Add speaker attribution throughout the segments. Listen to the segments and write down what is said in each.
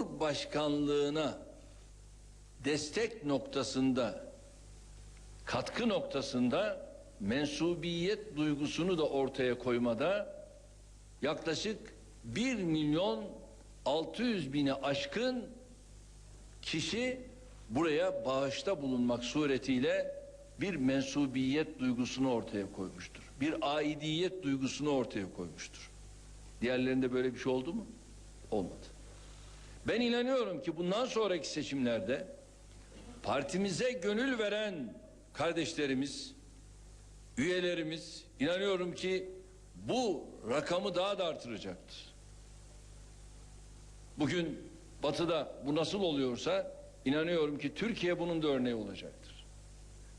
Speaker 1: Cumhurbaşkanlığına destek noktasında katkı noktasında mensubiyet duygusunu da ortaya koymada yaklaşık 1 milyon 600 bini aşkın kişi buraya bağışta bulunmak suretiyle bir mensubiyet duygusunu ortaya koymuştur. Bir aidiyet duygusunu ortaya koymuştur. Diğerlerinde böyle bir şey oldu mu? Olmadı. Ben inanıyorum ki bundan sonraki seçimlerde partimize gönül veren kardeşlerimiz, üyelerimiz inanıyorum ki bu rakamı daha da artıracaktır. Bugün batıda bu nasıl oluyorsa inanıyorum ki Türkiye bunun da örneği olacaktır.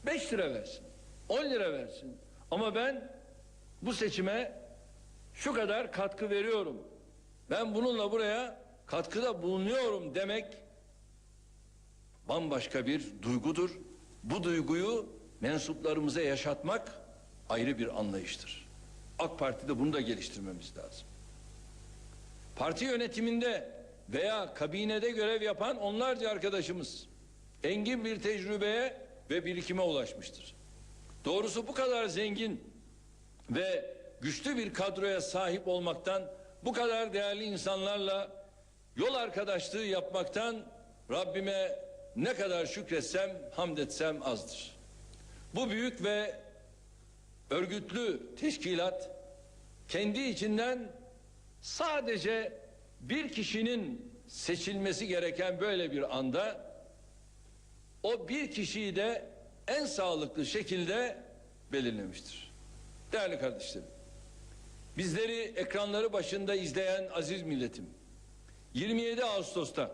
Speaker 1: 5 lira versin, 10 lira versin ama ben bu seçime şu kadar katkı veriyorum. Ben bununla buraya katkıda bulunuyorum demek bambaşka bir duygudur. Bu duyguyu mensuplarımıza yaşatmak ayrı bir anlayıştır. AK Parti'de bunu da geliştirmemiz lazım. Parti yönetiminde veya kabinede görev yapan onlarca arkadaşımız engin bir tecrübeye ve birikime ulaşmıştır. Doğrusu bu kadar zengin ve güçlü bir kadroya sahip olmaktan, bu kadar değerli insanlarla yol arkadaşlığı yapmaktan Rabbime ne kadar şükretsem, hamd etsem azdır. Bu büyük ve örgütlü teşkilat kendi içinden sadece bir kişinin seçilmesi gereken böyle bir anda o bir kişiyi de en sağlıklı şekilde belirlemiştir. Değerli kardeşlerim, bizleri ekranları başında izleyen aziz milletim, 27 Ağustos'ta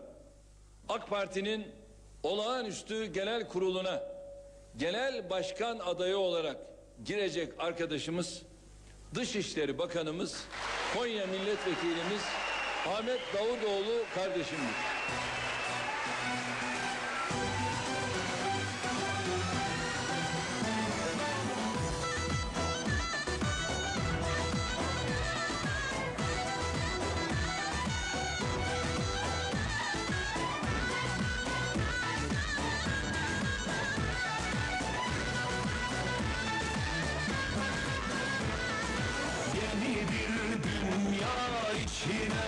Speaker 1: AK Parti'nin olağanüstü genel kuruluna genel başkan adayı olarak girecek arkadaşımız Dışişleri Bakanımız Konya Milletvekilimiz Ahmet Davutoğlu kardeşimdir. China.